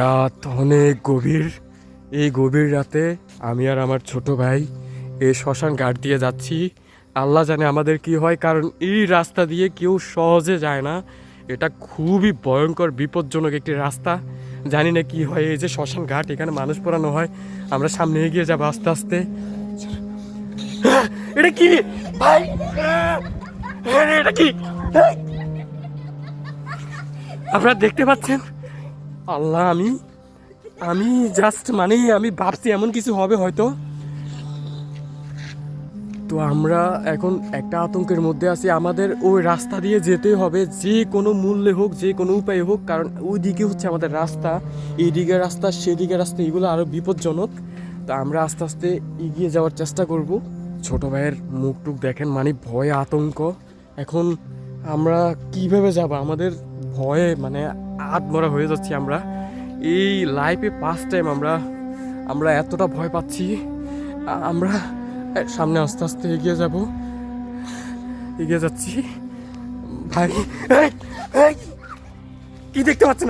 রাত অনেক গভীর। এই গভীর রাতে আমি আর আমার ছোট ভাই এই শ্মশান ঘাট দিয়ে যাচ্ছি। আল্লাহ জানে আমাদের কি হয়, কারণ এই রাস্তা দিয়ে কেউ সহজে যায় না। এটা খুবই ভয়ঙ্কর, বিপজ্জনক একটি রাস্তা। জানি না কি হয়, এই যে শ্মশান ঘাট, এখানে মানুষ পোড়ানো হয়। আমরা সামনে এগিয়ে যাব আস্তে আস্তে। এটা কি? ভাই! এটা কি? আপনারা দেখতে পাচ্ছেন? আল্লাহ, আমি আমি জাস্ট মানে আমি ভাবছি এমন কিছু হবে হয়তো। তো আমরা এখন একটা আতঙ্কের মধ্যে আছি। আমাদের ওই রাস্তা দিয়ে যেতে হবে, যে কোনো মূল্যে হোক, যে কোনো উপায়ে হোক, কারণ ওই দিকে হচ্ছে আমাদের রাস্তা, এইদিকে রাস্তা, সেদিকে রাস্তা, এগুলো আরও বিপজ্জনক। তো আমরা আস্তে আস্তে এগিয়ে যাওয়ার চেষ্টা করব। ছোট ভাইয়ের মুখ টুক দেখেন মানে ভয় আতঙ্ক। এখন আমরা কীভাবে যাব? আমাদের ভয়ে মানে আত্মরা হয়ে যাচ্ছি আমরা। এই লাইফে ফার্স্ট টাইম আমরা আমরা এতটা ভয় পাচ্ছি। আমরা সামনে আস্তে আস্তে এগিয়ে যাব। এগিয়ে যাচ্ছি। ভাই কি দেখতে পাচ্ছেন?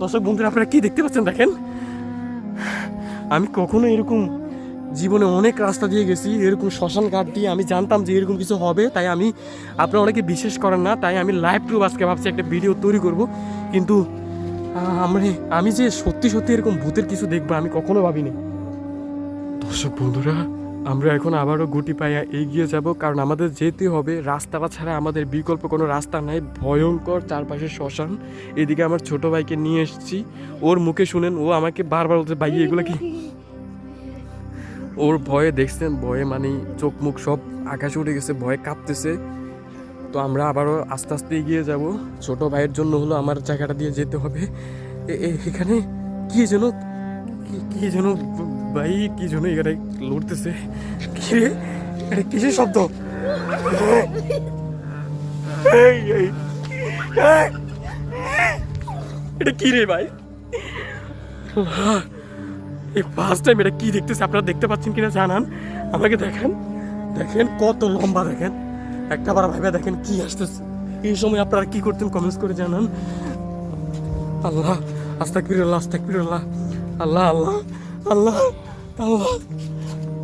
দর্শক বন্ধুরা, আপনারা কি দেখতে পাচ্ছেন দেখেন? আমি কখনো এরকম জীবনে অনেক রাস্তা দিয়ে গেছি, এরকম শ্মশান ঘাট দিয়ে আমি জানতাম যে এরকম কিছু হবে, তাই আমি আপনারা অনেকে বিশ্বাস করেন না, তাই আমি লাইভ প্রুফ আজকে ভাবছি একটা ভিডিও তৈরি করব। কিন্তু আমি আমি যে সত্যি সত্যি এরকম ভূতের কিছু দেখব, আমি কখনো ভাবিনি। দর্শক বন্ধুরা, আমরা এখন আবারও গুটি পাইয়া এগিয়ে যাব, কারণ আমাদের যেতে হবে, রাস্তাটা ছাড়া আমাদের বিকল্প কোনো রাস্তা নাই, ভয়ঙ্কর চারপাশে শ্মশান। এদিকে আমার ছোট ভাইকে নিয়ে এসেছি, ওর মুখে শুনেন, ও আমাকে বারবার বলছে, ভাই, এগুলো কি? ওর ভয়ে দেখছেন, ভয়ে মানে চোখ মুখ সব আকাশে উঠে গেছে, ভয়ে কাঁপতেছে। তো আমরা আবারও আস্তে আস্তে এগিয়ে যাব। ছোট ভাইয়ের জন্য হলো আমার জায়গাটা দিয়ে যেতে হবে। এখানে কি যেন, কি- যেন ভাই, কি যেন এখানে লড়তেছে। কি রে? এটা কিসের শব্দ? এটা কি রে ভাই? এই ফার্স্ট টাইম এটা কি দেখতেছে? আপনারা দেখতে পাচ্ছেন কিনা জানান। আমাকে দেখেন। দেখেন কত লম্বা দেখেন। একটা বার ভাবে দেখেন কি আসতেছে। এই সময় আপনারা কি করতেন কমেন্টস করে জানান। আল্লাহ আস্তাক ফিরল্লাহ আস্তাক ফিরল্লাহ আল্লাহ আল্লাহ আল্লাহ আল্লাহ।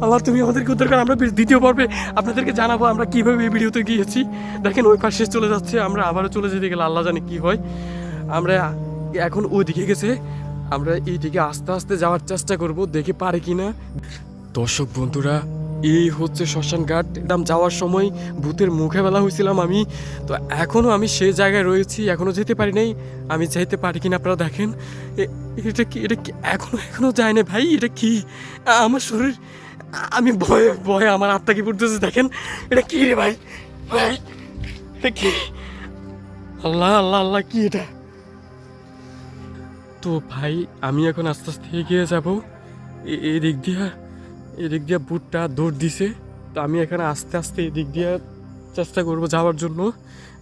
আল্লাহ, তুমি আমাদেরকে উদ্ধার করো। আমরা দ্বিতীয় পর্বে আপনাদেরকে জানাব আমরা কীভাবে এই ভিডিওতে গিয়েছি। দেখেন ওই পাশে চলে যাচ্ছে, আমরা আবারও চলে যেতে গেলে আল্লাহ জানে কি হয়। আমরা এখন ওই দিকে গেছে। আমরা এই দিকে আস্তে আস্তে যাওয়ার চেষ্টা করব, দেখে পারে কিনা। দর্শক বন্ধুরা, এই হচ্ছে শ্মশান ঘাট। একদম যাওয়ার সময় ভূতের মুখে বেলা হয়েছিলাম আমি। তো এখনও আমি সেই জায়গায় রয়েছি এখনও যেতে পারি নাই। আমি যাইতে পারি কিনা আপনারা দেখেন। এটা কি এটা কি এখনও এখনও যায় না ভাই? এটা কি? আমার শরীর, আমি ভয়ে ভয়ে আমার আত্মা কি পড়তেছে দেখেন। এটা কি রে ভাই? ভাই, এটা কি? আল্লাহ আল্লাহ আল্লাহ, কি এটা? তো ভাই, আমি এখন আস্তে আস্তে এগিয়ে যাব। এ- এই দিক দিয়ে, এদিক দিয়ে বুটটা দৌড় দিছে। তো আমি এখানে আস্তে আস্তে এদিক দিয়ে চেষ্টা করব যাওয়ার জন্য।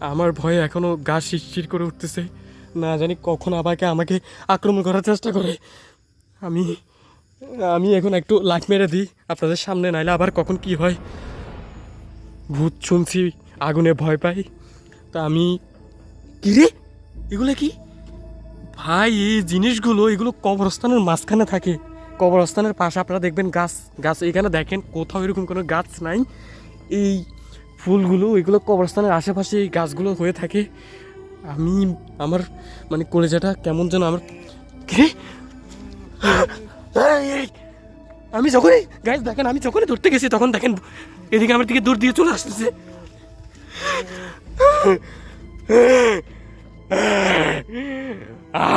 আমার ভয়ে এখনও গা শিরশির করে উঠতেছে। না জানি কখন আমাকে আমাকে আক্রমণ করার চেষ্টা করে। আমি আমি এখন একটু লাইট মেরে দিই আপনাদের সামনে, নাইলে আবার কখন কি হয়। ভূত শুনছি, আগুনে ভয় পাই। তা আমি কি রে? এগুলো কি? ভাই, এই জিনিসগুলো, এগুলো কবরস্থানের মাঝখানে থাকে। কবরস্থানের পাশে আপনারা দেখবেন গাছ। গাছ এখানে দেখেন, কোথাও এরকম কোনো গাছ নাই। এই ফুলগুলো, এগুলো কবরস্থানের আশেপাশে এই গাছগুলো হয়ে থাকে। আমি, আমার মানে কলেজাটা কেমন যেন আমার আমি যখনই গাছ দেখেন, আমি যখনই ধরতে গেছি, তখন দেখেন, এদিকে আমার দিকে দূর দিয়ে চলে আসতেছে।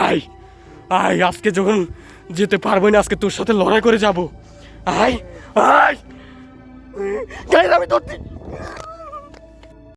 আয় আয়, আজকে যখন যেতে পারব না, আজকে তোর সাথে লড়াই করে যাব। আয় আয়। গাইজ আমি ধরতে